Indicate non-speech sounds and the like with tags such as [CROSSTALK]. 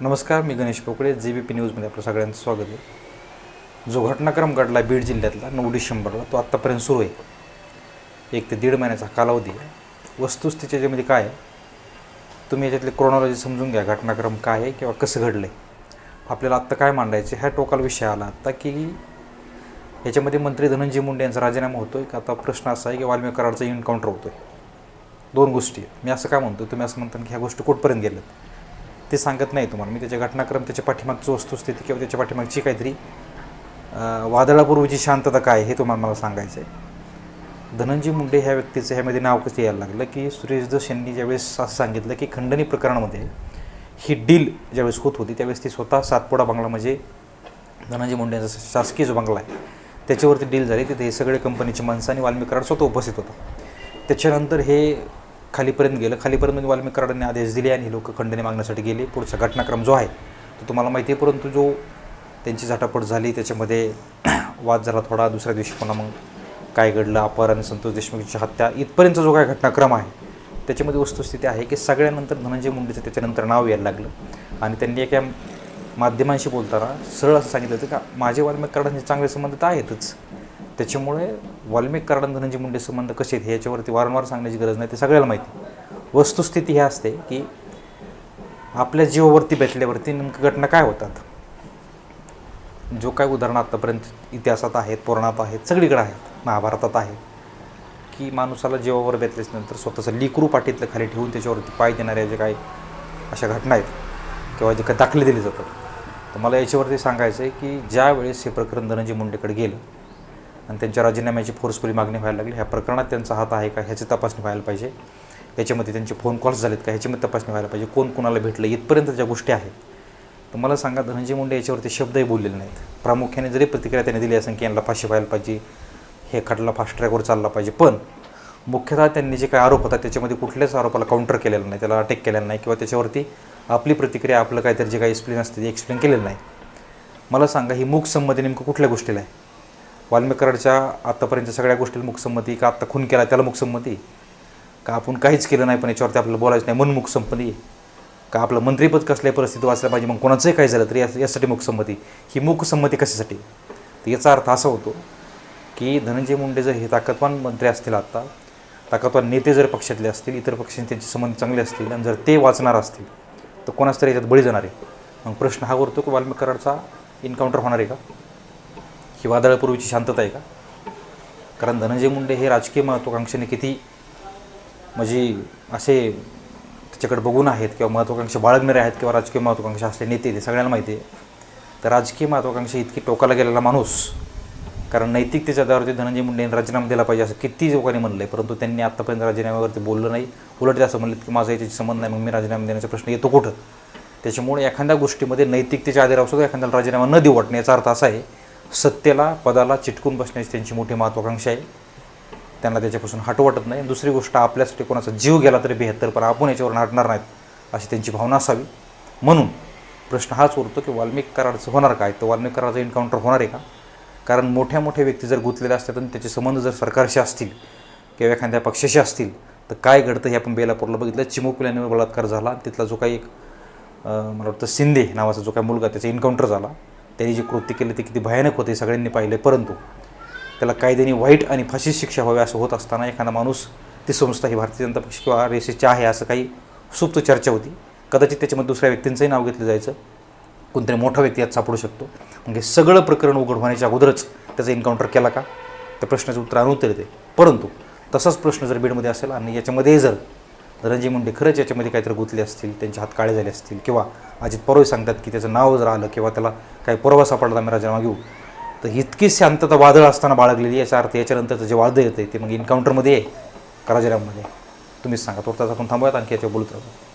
नमस्कार मी गणेश पोकळे जे बी पी न्यूजमध्ये आपलं सगळ्यांचं स्वागत आहे. जो घटनाक्रम घडला बीड जिल्ह्यातला नऊ डिसेंबरला तो आत्तापर्यंत सुरू आहे. एक ते दीड महिन्याचा कालावधी आहे. वस्तुस्थिती याच्यामध्ये काय आहे? तुम्ही याच्यातली क्रोनॉलॉजी समजून घ्या घटनाक्रम काय आहे किंवा कसं घडलं आहे आपल्याला आत्ता काय मांडायचं ह्या टोकाल विषय आला आत्ता की याच्यामध्ये मंत्री धनंजय मुंडे यांचा राजीनामा होतो आहे की? आता प्रश्न असा आहे की वाल्मिक कराडचा एन्काउंटर होतो आहे दोन गोष्टी आहेत. मी असं काय म्हणतो तुम्ही असं म्हणता की ह्या गोष्टी कुठपर्यंत गेल्यात? ते सांगत नाही तुम्हाला. मी त्याच्या घटनाक्रम त्याच्या पाठीमागची वस्तुस्थिती किंवा त्याच्या पाठीमागची काहीतरी वादळापूर्वीची शांतता काय हे तुम्हाला मला सांगायचं आहे धनंजय मुंडे ह्या व्यक्तीचं ह्यामध्ये नाव कसं यायला लागलं की सुरेश दस यांनी ज्यावेळेस असं सांगितलं की खंडणी प्रकरणामध्ये ही डील ज्यावेळेस होत होती त्यावेळेस ती स्वतः सातपुडा बंगला म्हणजे धनंजय मुंडे यांचा शासकीय जो बंगला आहे त्याच्यावरती डील झाली. तिथे हे सगळे कंपनीची माणसं आणि वाल्मिकराड स्वतः उपस्थित होता. त्याच्यानंतर हे खालीपर्यंत गेलं. खालीपर्यंत म्हणजे वाल्मिक कराडांनी आदेश दिले आणि लोक खंडणी मागण्यासाठी गेले. पुढचा घटनाक्रम जो आहे तो तुम्हाला माहिती आहे. परंतु जो त्यांची झटापट झाली त्याच्यामध्ये [CLEARS THROAT] वाद झाला थोडा. दुसऱ्या दिवशी पुन्हा मग काय घडलं अपार आणि संतोष देशमुखची हत्या इथपर्यंत जो काय घटनाक्रम आहे त्याच्यामध्ये वस्तुस्थिती आहे की सगळ्यानंतर धनंजय मुंडेचं त्याच्यानंतर नाव यायला लागलं. आणि त्यांनी एका माध्यमांशी बोलताना सरळ असं सांगितलं होतं का माझे वाल्मिक कराडांचे चांगले संबंध तर आहेतच. त्याच्यामुळे वाल्मिक कारण धनंजय मुंडे संबंध कसे आहेत ह्याच्यावरती वारंवार सांगण्याची गरज नाही ते सगळ्याला माहिती वस्तुस्थिती ही असते की आपल्या जीवावरती बेतल्यावरती नेमकं घटना काय होतात? जो काय उदाहरणं आत्तापर्यंत इतिहासात आहेत पुराणात आहेत सगळीकडे आहेत महाभारतात आहेत की माणूसाला जीवावर बेतल्याच्यानंतर स्वतःचं लिकरू पाठीतलं खाली ठेवून त्याच्यावरती पाय देणाऱ्या जे काही अशा घटना आहेत किंवा जे काही दाखले दिले जातात. तर मला याच्यावरती सांगायचं आहे की ज्या वेळेस हे प्रकरण धनंजय मुंडेकडे गेलं आणि त्यांच्या राजीनाम्याची फोर्सफुली मागणी व्हायला लागली. ह्या प्रकरणात त्यांचा हात आहे का ह्याची तपासणी व्हायला पाहिजे. याच्यामध्ये त्यांचे फोन कॉल्स झालेत का ह्याच्यामध्ये तपासणी व्हायला पाहिजे. कोण कोणाला भेटलं इथपर्यंत ज्या गोष्टी आहेत तर मला सांगा धनंजय मुंडे याच्यावरती शब्दही बोललेले नाहीत. प्रामुख्याने जरी प्रतिक्रिया त्यांनी दिली असेल की यांना फाशी व्हायला पाहिजे हे खटला फास्ट ट्रॅकवर चालला पाहिजे पण मुख्यतः त्यांनी जे काही आरोप होता त्याच्यामध्ये कुठल्याच आरोपाला काउंटर केलेला नाही त्याला अटॅक केलेला नाही किंवा त्याच्यावरती आपली प्रतिक्रिया आपलं काहीतरी जे काही एक्सप्लेन असते ते एक्सप्लेन केलेलं नाही. मला सांगा ही मूक संमती नेमकं कुठल्या गोष्टीला आहे? वाल्मिकराडच्या आत्तापर्यंतच्या आत्तापर्यंत सगळ्या गोष्टीला मुकसंमती का? आत्ता खून केला त्याला मुकसंमती का आपण काहीच केलं नाही पण याच्यावरती आपल्याला बोलायचं नाही म्हणून मुकसंमती का आपलं मंत्रीपद कसल्याही परिस्थिती वाचल्या पाहिजे मग कोणाचंही काही झालं तरी या यासाठी मुकसंमती ही मूकसंमती कशासाठी तर याचा अर्थ असा होतो की धनंजय मुंडे जर हे ताकदवान मंत्री असतील आत्ता ताकदवान नेते जर पक्षातले असतील इतर पक्षांचे त्यांचे संबंध चांगले असतील आणि जर ते वाचणार असतील तर कोणाच तरी याच्यात बळी जाणार आहे. मग प्रश्न हा उरतो की वाल्मिकराडचा इन्काउंटर होणार आहे का? ही वादळापूर्वीची शांतता आहे का? कारण धनंजय मुंडे हे राजकीय महत्त्वाकांक्षेने किती म्हणजे असे त्याच्याकडे बघून आहेत किंवा महत्त्वाकांक्षा बाळगणारे आहेत किंवा राजकीय महत्त्वाकांक्षा असले नेते ते सगळ्यांना माहिती आहे. तर राजकीय महत्त्वाकांक्षा इतकी टोकाला गेलेला माणूस कारण नैतिकतेच्या आधारावरती धनंजय मुंडे यांनी राजीनामा दिला पाहिजे असं किती लोकांनी म्हणलं आहे परंतु त्यांनी आत्तापर्यंत राजीनाम्यावरती बोललं नाही. उलट ते असं म्हणलं की माझा याच्याशी संबंध नाही मग मी राजीनामा देण्याचा प्रश्न येतो कुठं? त्याच्यामुळे एखाद्या गोष्टीमध्ये नैतिकतेच्या आधारावर सुद्धा एखाद्याला राजीनामा न देऊ वाटणे याचा अर्थ असा आहे सत्तेला पदाला चिटकून बसण्याची त्यांची मोठी महत्त्वाकांक्षा आहे. त्यांना त्याच्यापासून हटू वाटत नाही. दुसरी गोष्ट आपल्यासाठी कोणाचा जीव गेला तरी बेहत्तर पण आपण याच्यावर हटणार नाहीत अशी त्यांची भावना असावी. म्हणून प्रश्न हाच उरतो की वाल्मिक कराडचं होणार काय? तर वाल्मिक कराडचं एन्काउंटर होणार आहे का? कारण मोठ्या मोठ्या व्यक्ती जर गुंतलेल्या असतात आणि त्याचे संबंध जर सरकारशी असतील किंवा एखाद्या पक्षाशी असतील तर काय घडतं हे आपण बेलापूरला बघितलं. चिमुकल्याने बलात्कार झाला. तिथला जो काही एक मला वाटतं शिंदे नावाचा जो काही मुलगा त्याचा एन्काउंटर झाला. त्यांनी जे कृत्य केले ते किती भयानक होते सगळ्यांनी पाहिले परंतु त्याला कायद्याने वाईट आणि फाशी शिक्षा व्हावी असं होत असताना एखादा माणूस ती संस्था ही भारतीय जनता पक्ष किंवा आर एस एसची आहे असं काही सुप्त चर्चा होती. कदाचित त्याच्यामध्ये दुसऱ्या व्यक्तींचंही नाव घेतलं जायचं. कोणतरी मोठा व्यक्ती यात सापडू शकतो. म्हणजे सगळं प्रकरण उघड होण्याच्या अगोदरच त्याचा एन्काउंटर केला का? त्या प्रश्नाचं उत्तर अनुत्तर येते. परंतु तसाच प्रश्न जर बीडमध्ये असेल आणि याच्यामध्ये जर रणजी मुंडे खरंच याच्यामध्ये काहीतरी गुंतले असतील त्यांचे हात काळे झाले असतील किंवा अजित पवार सांगतात की त्याचं नाव जर आलं किंवा त्याला काही पुरावा सापडला आम्ही राजीनामा घेऊ तर इतकी शांतता वादळ असताना बाळगलेली याचा अर्थ याच्यानंतरचं जे वादळ येतं ते मग एन्काउंटरमध्ये आहे का राजीनामामध्ये तुम्हीच सांगा तो आपण थांबूयात? आणखी याच्यावर बोलत राहतो